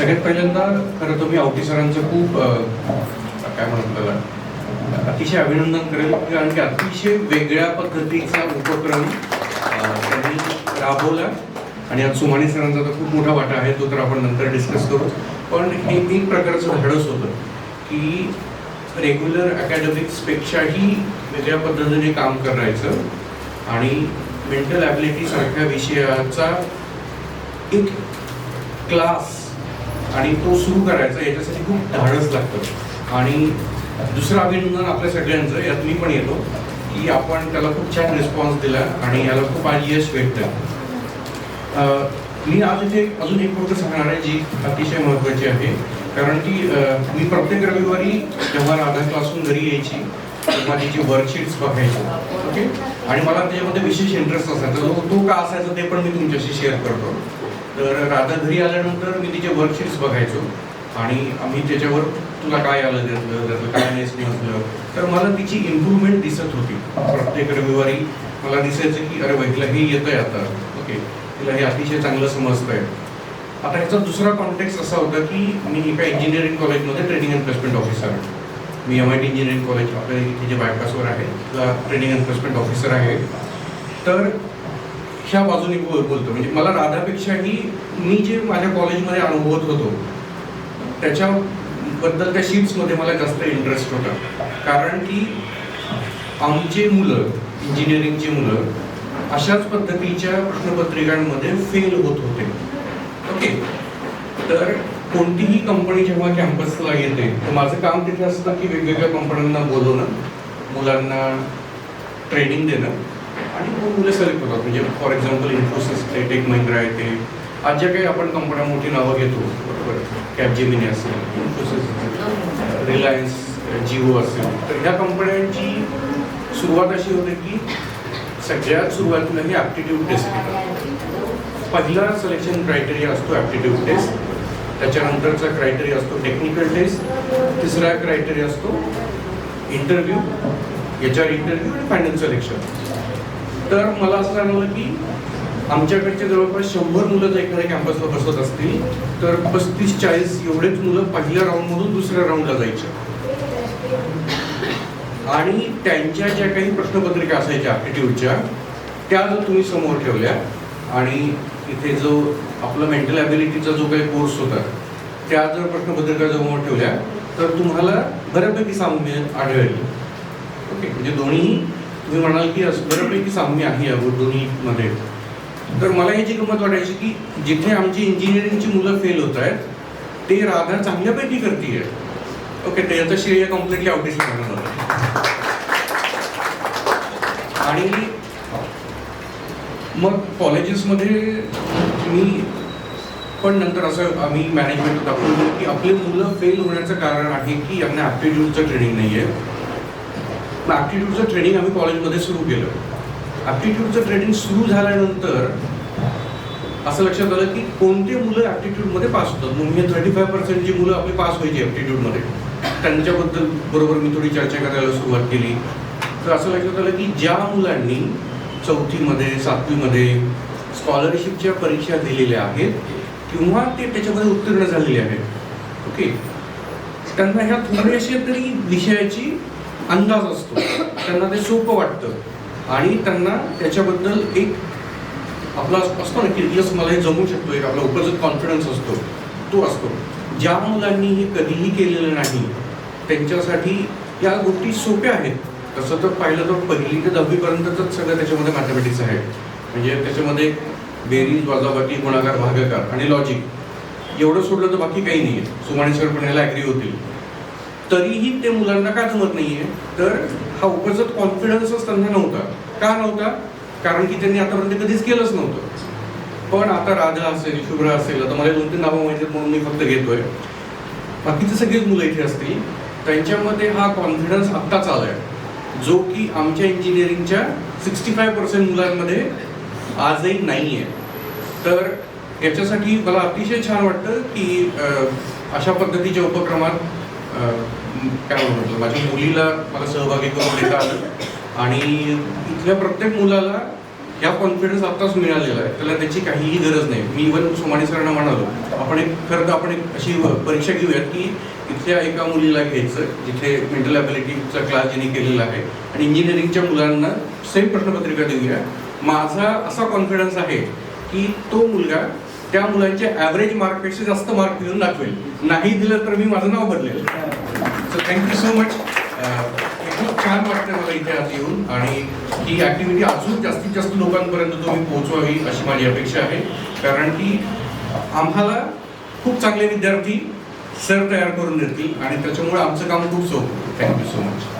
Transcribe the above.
सगळ्यात पहिल्यांदा खरं तर मी आवटी सरांचं खूप काय म्हणत त्याला अतिशय अभिनंदन करेल कारण की अतिशय वेगळ्या पद्धतीचा उपक्रम त्यांनी राबवला. आणि आज सुमानी सरांचा तर खूप मोठा वाटा आहे तो तर आपण नंतर डिस्कस करू. पण हे एक प्रकारचं धाडस होतं की रेग्युलर अकॅडमिक्सपेक्षाही वेगळ्या पद्धतीने काम करायचं आणि मेंटल ॲबिलिटी सारख्या विषयाचा एक क्लास आणि तो सुरू करायचा याच्यासाठी खूप धाडस लागतं. आणि दुसरं अभिनंदन आपल्या सगळ्यांचं यात मी पण येतो की आपण त्याला खूप छान रिस्पॉन्स दिला आणि याला खूप आज यश भेटतं अं, मी आज इथे अजून एक गोष्ट सांगणार आहे जी अतिशय महत्त्वाची आहे. कारण की मी प्रत्येक रविवारी जेव्हा राधा क्लासून घरी यायची तेव्हा तिची वर्कशीट्स बघायची. ओके आणि मला त्याच्यामध्ये विशेष इंटरेस्ट असायचा. तो का असायचा ते पण मी तुमच्याशी शेअर करतो. तर राधा घरी आल्यानंतर मी तिचे वर्कशीट्स बघायचो. आणि आम्ही त्याच्यावर तुला काय आलं त्यातलं? त्यातलं काय नाही असलं तर मला तिची इम्प्रूव्हमेंट दिसत होती. प्रत्येक रविवारी मला दिसायचं की अरे वहिला हे येतंय आता. ओके तिला हे अतिशय चांगलं समजतंय. आता ह्याचा दुसरा कॉन्टेक्स्ट असा होता की मी एका इंजिनिअरिंग कॉलेजमध्ये ट्रेनिंग अँड प्लेसमेंट ऑफिसर आहे मी M I T engineering college आपल्या इथे जे बायपासवर आहे ट्रेनिंग अँड प्लेसमेंट ऑफिसर आहे. तर ह्या बाजूने बोल बोलतो. म्हणजे मला राधापेक्षाही मी जे माझ्या कॉलेजमध्ये अनुभवत होतो त्याच्याबद्दल त्या शीट्समध्ये मला जास्त इंटरेस्ट होता. कारण की आमचे मुलं इंजिनिअरिंगची मुलं अशाच पद्धतीच्या प्रश्नपत्रिकांमध्ये फेल होत होते. ओके तर कोणतीही कंपनी जेव्हा कॅम्पसला येते तर माझं काम तिथे असतं की वेगवेगळ्या कंपन्यांना बोलवणं मुलांना ट्रेनिंग देणं आणि मग मुलं सिलेक्ट होतात. म्हणजे फॉर एक्झाम्पल इन्फोसिस आहे टेक महिंद्रा आहे ते. आज ज्या काही आपण कंपन्या मोठी नावं घेतो बरोबर? कॅपजेमिनी असेल इन्फोसिस असेल रिलायन्स जिओ असेल तर ह्या कंपन्यांची सुरुवात अशी होते की सगळ्यात सुरुवातीला ही ॲप्टिट्यूड टेस्ट घेतात. पहिला सिलेक्शन क्रायटेरिया असतो ॲप्टिट्यूड टेस्ट त्याच्यानंतरचा क्रायटेरिया असतो टेक्निकल टेस्ट तिसरा क्रायटेरिया असतो इंटरव्ह्यू याच्यावर इंटरव्ह्यू आणि फायनल सिलेक्शन तर मला असं जाणवलं की आमच्याकडचे जवळपास शंभर मुलं जर एखाद्या कॅम्पसला बसत असतील तर पस्तीस चाळीस एवढेच मुलं पहिल्या राऊंडमधून दुसऱ्या राऊंडला जायचे. आणि त्यांच्या ज्या काही प्रश्नपत्रिका असायच्या ॲप्टिट्यूडच्या त्या जर तुम्ही समोर ठेवल्या आणि इथे जो आपला मेंटल ॲबिलिटीचा जो काही कोर्स होता त्या जर प्रश्नपत्रिका समोर ठेवल्या तर तुम्हाला बऱ्यापैकी साम्य आढळेल. ओके म्हणजे दोन्ही तुम्ही म्हणाल की असं बऱ्यापैकी साम्य आहे यावर दोन्हीमध्ये तर मला याची गंमत वाटायची की जिथे आमची इंजिनिअरिंगची मुलं फेल होत आहेत ते राधा चांगल्यापैकी करते ओके त्याचं श्रेय कम्प्लिटली आवडीच करणार आणि मग कॉलेजेसमध्ये मी पण नंतर असं आम्ही मॅनेजमेंट दाखवलं की आपले मुलं फेल होण्याचं कारण आहे की यांना ॲप्टिट्यूडचं ट्रेनिंग नाही आहे मग ॲप्टिट्यूडचं ट्रेनिंग आम्ही कॉलेजमध्ये सुरू केलं. ॲप्टिट्यूडचं ट्रेनिंग सुरू झाल्यानंतर असं लक्षात आलं की कोणते मुलं ॲप्टिट्यूडमध्ये पास होतात? मग हे थर्टी फाय पर्सेंट जी मुलं आपली पास व्हायची ॲप्टिट्यूडमध्ये त्यांच्याबद्दल बरोबर मी थोडी चर्चा करायला सुरुवात केली. तर असं लक्षात आलं की ज्या मुलांनी चौथीमध्ये सातवीमध्ये स्कॉलरशिपच्या परीक्षा दिलेल्या आहेत किंवा ते त्याच्यामध्ये उत्तीर्ण झालेले आहेत. ओके त्यांना ह्या थोड्याशा तरी विषयाची अंदाज असतो. त्यांना ते सोपं वाटतं. आणि त्यांना त्याच्याबद्दल एक आपला असतो ना की यस मला हे जमू शकतो. एक आपला उपजत कॉन्फिडन्स असतो. तो असतो. ज्या मुलांनी हे कधीही केलेलं नाही त्यांच्यासाठी या गोष्टी सोप्या आहेत. तसं तर पाहिलं तर पहिली ते दहावीपर्यंतच सगळं त्याच्यामध्ये मॅथमॅटिक्स आहे. म्हणजे त्याच्यामध्ये बेरीज वजाबाकी गुणाकार भागाकार आणि लॉजिक एवढं सोडलं तर बाकी काही नाही आहे सुमाणे सर पण याला ॲग्री होतील. तरीही ते मुलांना का जमत नाहीये? तर हा उपजत कॉन्फिडन्सच त्यांना नव्हता. का नव्हता? कारण की त्यांनी आतापर्यंत कधीच केलंच नव्हतं. पण आता राधा असेल शुभ्रा असेल आता मला दोन तीन नावं माहिती आहेत म्हणून मी फक्त घेतोय. बाकीचे सगळेच मुलं इथे असतील. त्यांच्यामध्ये हा कॉन्फिडन्स आत्ताच आलाय. जो की आमच्या इंजिनिअरिंगच्या सिक्स्टी फाय पर्सेंट मुलांमध्ये आजही नाही आहे तर याच्यासाठी मला अतिशय छान वाटतं की अशा पद्धतीच्या उपक्रमात काय म्हणतो माझ्या मुलीला मला सहभागी करून देता आलं. आणि इथल्या प्रत्येक मुलाला ह्या कॉन्फिडन्स आत्ताच मिळालेला आहे. त्याला त्याची काहीही गरज नाही. मी इव्हन सोमाणी सरांना म्हणालो आपण एक खरं तर आपण एक अशी परीक्षा घेऊयात की इथल्या एका मुलीला घ्यायचं जिथे मेंटल ॲबिलिटीचा क्लास जिने केलेला आहे आणि इंजिनिअरिंगच्या मुलांना सेम प्रश्नपत्रिका देऊया. माझा असा कॉन्फिडन्स आहे की तो मुलगा त्या मुलांच्या ॲव्हरेज मार्कपेक्षा जास्त मार्क मिळून दाखवेल. नाही दिलं तर मी माझं नाव बदलेल. सो थँक्यू सो मच खूप छान वाटतं मला इथे आत येऊन. आणि ही ॲक्टिव्हिटी अजून जास्तीत जास्त लोकांपर्यंत तुम्ही पोहोचवावी अशी माझी अपेक्षा आहे. कारण की आम्हाला खूप चांगले विद्यार्थी सर तयार करून देतील. आणि त्याच्यामुळे आमचं काम खूप सोपं थँक्यू सो मच